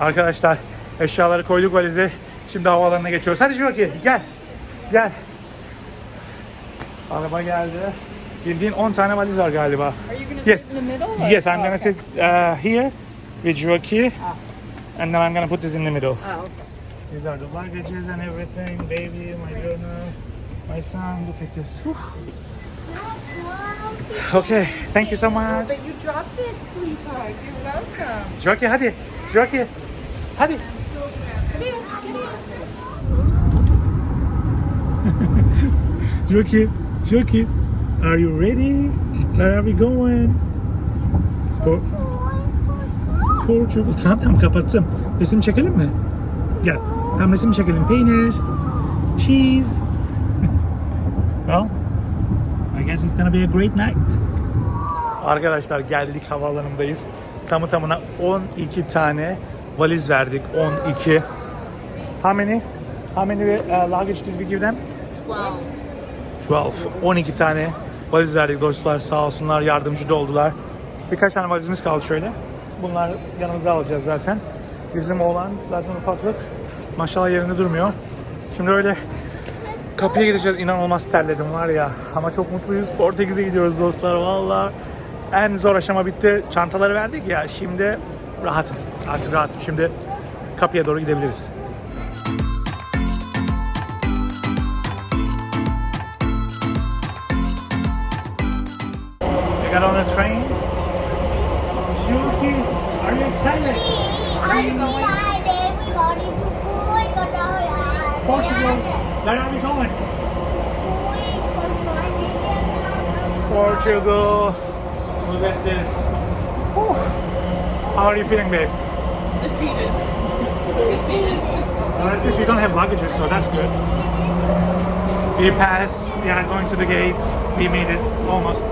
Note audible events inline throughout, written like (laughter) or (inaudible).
Arkadaşlar eşyaları koyduk valize. Şimdi havaalanına geçiyoruz. Hadi Joki gel. Gel. Araba geldi. Bildiğin 10 tane valiz var galiba. Are you going Yes. sit in the middle? or- Yes, I'm Oh, gonna okay. sit uh, here with Joki. And then I'm gonna put this in the middle. Oh, okay. These are the luggages and everything. Baby, my journal, my son. Look at this. Whew. Okay, thank you so much. But you dropped it, sweetheart. You're welcome. Joki hadi. Joki. Hadi. (laughs) Joki. Joki. Are you ready? Where are we going? Po- Portugal. Tamam tamam kapattım. Resim çekelim mi? Gel. Tamam resim çekelim. Peynir. Cheese. (laughs) well, guess it's gonna be a great night. Arkadaşlar geldik havaalanındayız. Tamı tamına 12 tane valiz verdik. 12. How many? How many uh, luggage did we give them? 12. 12 tane valiz verdik dostlar. Sağ olsunlar yardımcı da oldular. Birkaç tane valizimiz kaldı şöyle. Bunlar yanımıza alacağız zaten. Bizim oğlan zaten ufaklık. Maşallah yerinde durmuyor. Şimdi öyle kapıya gideceğiz. İnanılmaz terledim var ya. Ama çok mutluyuz. Portekiz'e gidiyoruz dostlar valla. En zor aşama bitti. Çantaları verdik ya. Şimdi rahatım. Artık rahatım. Şimdi kapıya doğru gidebiliriz. We got on a train. Yuki, are you excited? Portugal. Where are we going? Portugal. Look at this. Whew. How are you feeling, babe? Defeated. (laughs) Defeated. Well, at least we don't have luggages, so that's good. We pass. We are going to the gate. We made it almost.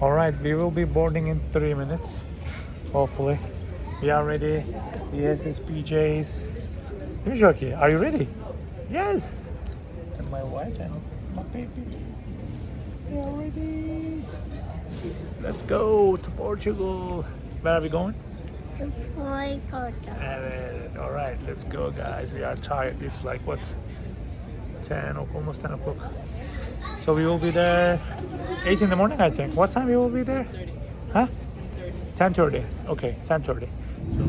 All right, we will be boarding in three minutes. Hopefully, we are ready. The SSPJs. Jockey, are you ready? Yes. And my wife and my baby. We are ready. Let's go to Portugal. Where are we going? And, all right, let's go, guys. We are tired. It's like what, 10 or almost 10 o'clock. So we will be there 8 in the morning, I think. What time we will be there? Huh? 10.30. Okay, 10.30. So,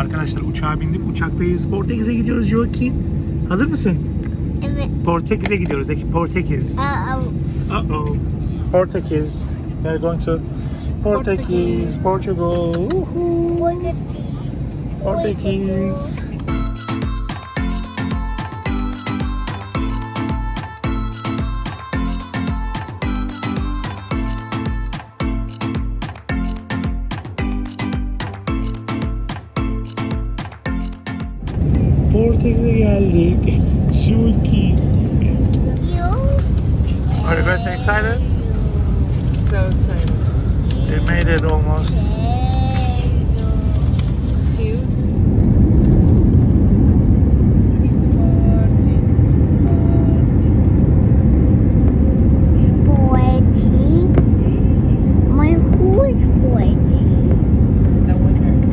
arkadaşlar uçağa bindik. Uçaktayız. Portekiz'e gidiyoruz Joaquin. Hazır mısın? Portekiz'e gidiyoruz. Portekiz. Uh-oh. Portekiz. We are going to Portekiz, Portugal. Woohoo. Portekiz. Portekiz'e geldik. Çok iyi. Are you guys excited? So excited. We made it almost.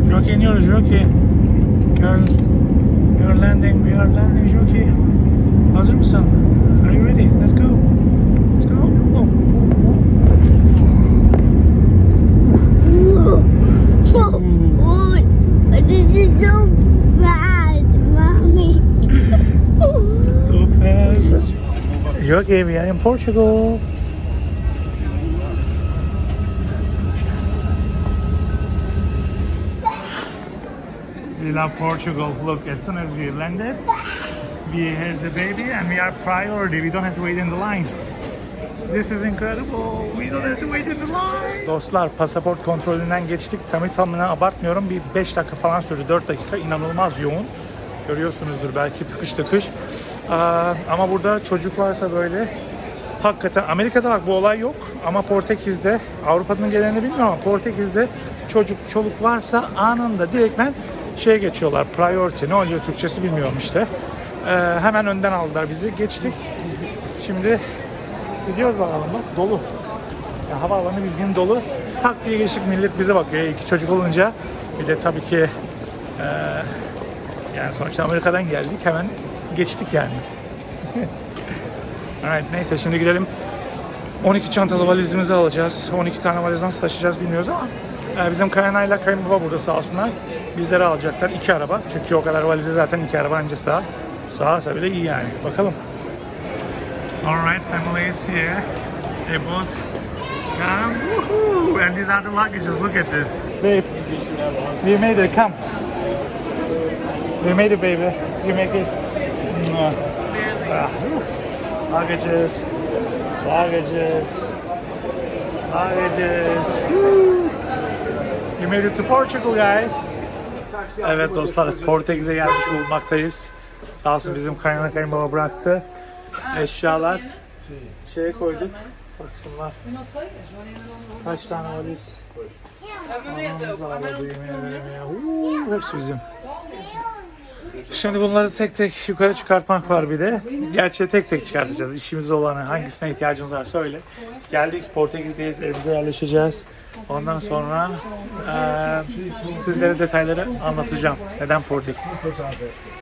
Jockey Jockey. You're, you're landing, we are landing Jockey. Hazır mısın? Are you ready? Let's go. Let's go. Oh, oh, oh. oh. This is so bad, mommy. So fast. Jockey, we are in Portugal. Love Portugal. Look, as soon as we landed, we had the baby and we are priority. We don't have to wait in the line. This is incredible. We don't have to wait in the line. Dostlar pasaport kontrolünden geçtik. Tamı tamına abartmıyorum. Bir 5 dakika falan sürdü. 4 dakika inanılmaz yoğun. Görüyorsunuzdur belki tıkış tıkış. Aa, ama burada çocuk varsa böyle hakikaten Amerika'da bak bu olay yok ama Portekiz'de Avrupa'nın gelenini bilmiyorum ama Portekiz'de çocuk çoluk varsa anında direktmen şeye geçiyorlar priority ne oluyor Türkçesi bilmiyorum işte. Ee, hemen önden aldılar bizi geçtik. Şimdi gidiyoruz bakalım bak dolu. Ya havaalanı bildiğin dolu. tak diye geçtik millet bize bakıyor. İki çocuk olunca bir de tabii ki eee, yani sonuçta Amerika'dan geldik hemen geçtik yani. (laughs) evet neyse şimdi gidelim 12 çantalı valizimizi alacağız. 12 tane valiz nasıl taşıyacağız bilmiyoruz ama e, bizim Kayanayla kayınbaba burada sağ olsunlar. Bizleri alacaklar iki araba. Çünkü o kadar valizi zaten iki araba anca sağ. Sağırsa bile iyi yani. Bakalım. Alright, family is here. They both come. Woohoo! And these are the luggages. Look at this. Babe, we made it. Come. We made it, baby. You make this. Ah. Luggages. Luggages. Luggages. Woo. You made it to Portugal, guys. Evet dostlar, Portekiz'e gelmiş bulunmaktayız. Sağ olsun bizim kaynak kayınbaba bıraktı. Eşyalar şeye koyduk. Bak şunlar. Kaç tane valiz? Anamız da var hepsi bizim. Şimdi bunları tek tek yukarı çıkartmak var bir de. Gerçi tek tek çıkartacağız. İşimiz olanı hangisine ihtiyacımız varsa öyle. Geldik Portekiz'deyiz, evimize yerleşeceğiz. Ondan sonra eee sizlere detayları anlatacağım. Neden Portekiz?